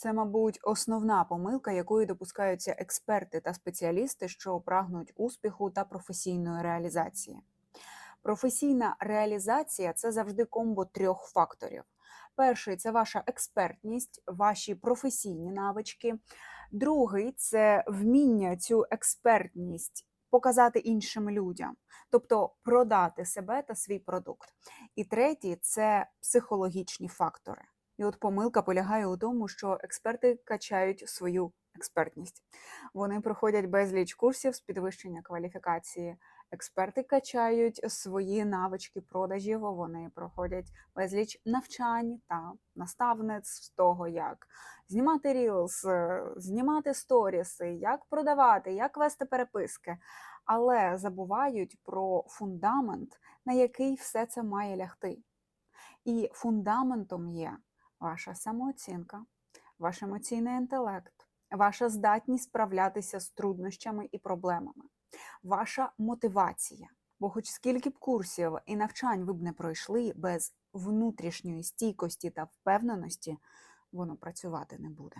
Це, мабуть, основна помилка, якої допускаються експерти та спеціалісти, що прагнуть успіху та професійної реалізації. Професійна реалізація це завжди комбо трьох факторів. Перший це ваша експертність, ваші професійні навички. Другий це вміння цю експертність показати іншим людям, тобто продати себе та свій продукт. І третій це психологічні фактори. І от помилка полягає у тому, що експерти качають свою експертність. Вони проходять безліч курсів з підвищення кваліфікації. Експерти качають свої навички продажів. Вони проходять безліч навчань та наставництв з того, як знімати рілс, е, знімати сторіси, як продавати, як вести переписки, але забувають про фундамент, на який все це має лягти. І фундаментом є ваша самооцінка, ваш емоційний інтелект, ваша здатність справлятися з труднощами і проблемами, ваша мотивація. Бо, хоч скільки б курсів і навчань ви б не пройшли без внутрішньої стійкості та впевненості, воно працювати не буде.